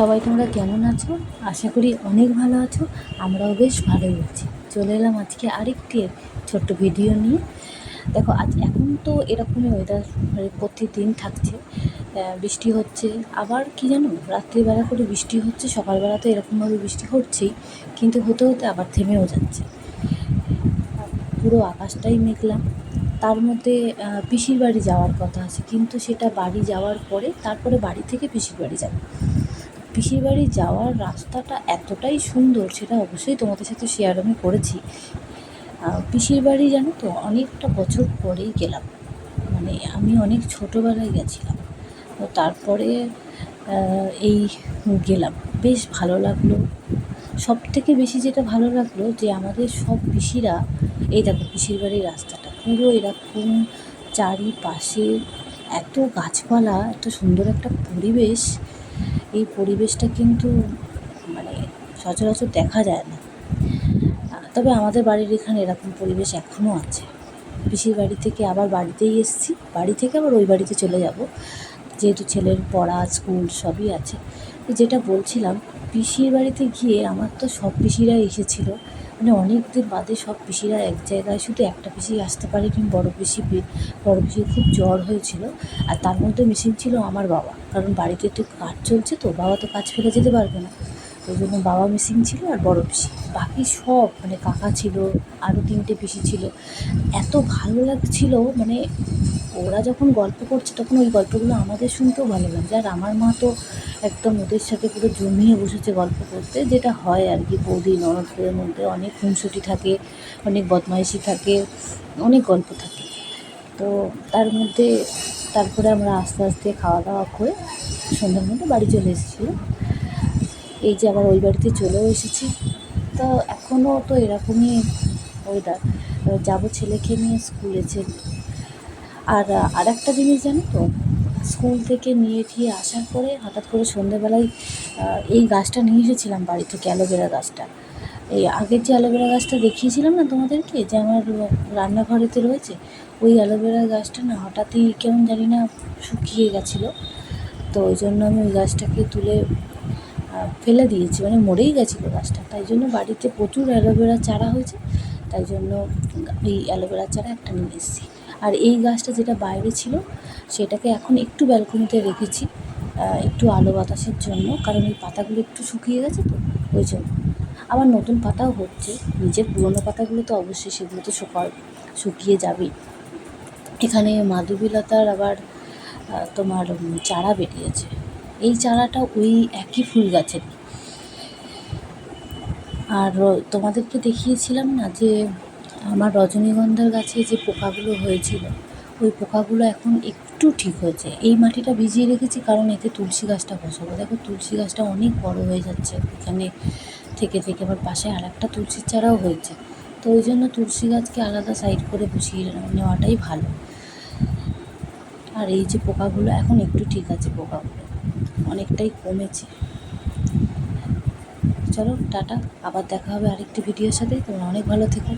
সবাই তোমরা কেমন আছো? আশা করি অনেক ভালো আছো, আমরাও বেশ ভালোই আছি। চলে এলাম আজকে আরেকটি ছোট্ট ভিডিও নিয়ে। দেখো, আজ এখন তো এরকমই ওয়েদার মানে প্রতিদিন থাকছে। বৃষ্টি হচ্ছে, আবার কি জানো, রাত্রিবেলা করে বৃষ্টি হচ্ছে, সকালবেলা তো এরকমভাবে বৃষ্টি হচ্ছেই, কিন্তু হতে হতে আবার থেমেও যাচ্ছে। পুরো আকাশটাই মেঘলা। তার মধ্যে পিসির বাড়ি যাওয়ার কথা আছে, কিন্তু সেটা বাড়ি যাওয়ার পরে তারপরে বাড়ি থেকে পিসির বাড়ি যাবে। পিসির বাড়ি যাওয়ার রাস্তাটা এতটাই সুন্দর সেটা অবশ্যই তোমাদের সাথে শেয়ার আমি করেছি। পিসির বাড়ি জানো তো, অনেকটা বছর পরেই গেলাম। মানে আমি অনেক ছোটোবেলায় গেছিলাম। তো তারপরে এই গেলাম। বেশ ভালো লাগল। সব থেকে বেশি যেটা ভালো লাগল যে আমাদের সব পিসিরা, এই দেখো পিসির বাড়ির রাস্তাটা, পুরো এরকম চারিপাশে এত গাছপালা, এত সুন্দর একটা পরিবেশ। এই পরিবেশটা কিন্তু মানে সচরাচর দেখা যায় না। তবে আমাদের বাড়ির এখানে এরকম পরিবেশ এখনও আছে। পিসির বাড়ি থেকে আবার বাড়িতেই এসেছি। বাড়ি থেকে আবার ওই বাড়িতে চলে যাব। যেহেতু ছেলের পড়া, স্কুল সবই আছে। যেটা বলছিলাম, পিসির বাড়িতে গিয়ে আমার তো সব পিসিরাই এসেছিল। মানে অনেক দিন বাদে সব পিসিরা এক জায়গায় শুধু একটা পিসি আসতে পারেনি বড় পিসি বড় পিসির খুব জ্বর হয়েছিল। আর তার মধ্যে মিসিং ছিল আমার বাবা। কারণ বাড়িতে তো কাজ চলছে তো, বাবা তো কাজ ফেলে যেতে পারবে না। ওই জন্য বাবা মিসিং ছিল আর বড় পিসি। বাকি সব মানে কাকা ছিল আরও তিনটে পিসি ছিল। এত ভালো লাগছিল মানে ওরা যখন গল্প করছে, তখন ওই গল্পগুলো আমাদের শুনতেও ভালো লাগছে আর আমার মা তো একদম ওদের সাথে পুরো জমিয়ে বসেছে গল্প করতে, যেটা হয় আর কি বৌদি ননদদের মধ্যে অনেক খুনসুটি থাকে, অনেক বদমাইশি থাকে, অনেক গল্প থাকে। তো তার মধ্যে তারপরে আমরা আস্তে আস্তে খাওয়া দাওয়া করে সন্ধ্যার মধ্যে বাড়ি চলে এসেছিল এই যে আবার ওই বাড়িতে চলেও এসেছি। তো এখনও তো এরকমই ওয়েদার যাব ছেলেকে নিয়ে স্কুলে, ছেলে আর আর একটা জিনিস জানো তো? স্কুল থেকে নিয়ে ঠিয়ে আসার পরে হঠাৎ করে সন্ধেবেলায় এই গাছটা নিয়ে এসেছিলাম বাড়ি থেকে, অ্যালোভেরা গাছটা। এই আগের যে অ্যালোভেরা গাছটা দেখিয়েছিলাম না তোমাদেরকে? যে আমার রান্নাঘরেতে রয়েছে, ওই অ্যালোভেরা গাছটা না হঠাৎই কেমন জানি না শুকিয়ে গেছিল। তো ওই জন্য আমি ওই গাছটাকে তুলে ফেলে দিয়েছি মানে মরেই গেছিল গাছটা। তাই জন্য বাড়িতে প্রচুর অ্যালোভেরা চারা হয়েছে, তাই জন্য এই অ্যালোভেরা চারা একটা নিয়ে এসেছি। আর এই গাছটা যেটা বাইরে ছিল, সেটাকে এখন একটু ব্যালকনিতে রেখেছি একটু আলো বাতাসের জন্য, কারণ এই পাতাগুলো একটু শুকিয়ে গেছে তো, ওই জন্য। আবার নতুন পাতাও হচ্ছে, নিজের পুরনো পাতাগুলো তো অবশ্যই সেগুলো তো শুকা শুকিয়ে যাবেই। এখানে মাধবীলতার আবার তোমার চারা বেরিয়েছে। এই চারাটা ওই একই ফুল গাছের আর তোমাদেরকে দেখিয়েছিলাম না যে আমার রজনীগন্ধার গাছে যে পোকাগুলো হয়েছিল, ওই পোকাগুলো এখন একটু ঠিক হয়েছে। এই মাটিটা ভিজিয়ে রেখেছি কারণ এতে তুলসী গাছটা বসাবো। দেখো, তুলসী গাছটা অনেক বড় হয়ে যাচ্ছে এখানে থেকে থেকে। আবার পাশে আর একটা তুলসীর চারাও হয়েছে। তো ওই জন্য তুলসী গাছকে আলাদা সাইড করে বসিয়ে নেওয়াটাই ভালো। আর এই যে পোকাগুলো, এখন একটু ঠিক আছে পোকাগুলো। অনেকটাই কমেছে। চলো, টাটা। আবার দেখা হবে আরেকটি ভিডিওর সাথে। তোমরা অনেক ভালো থেকো।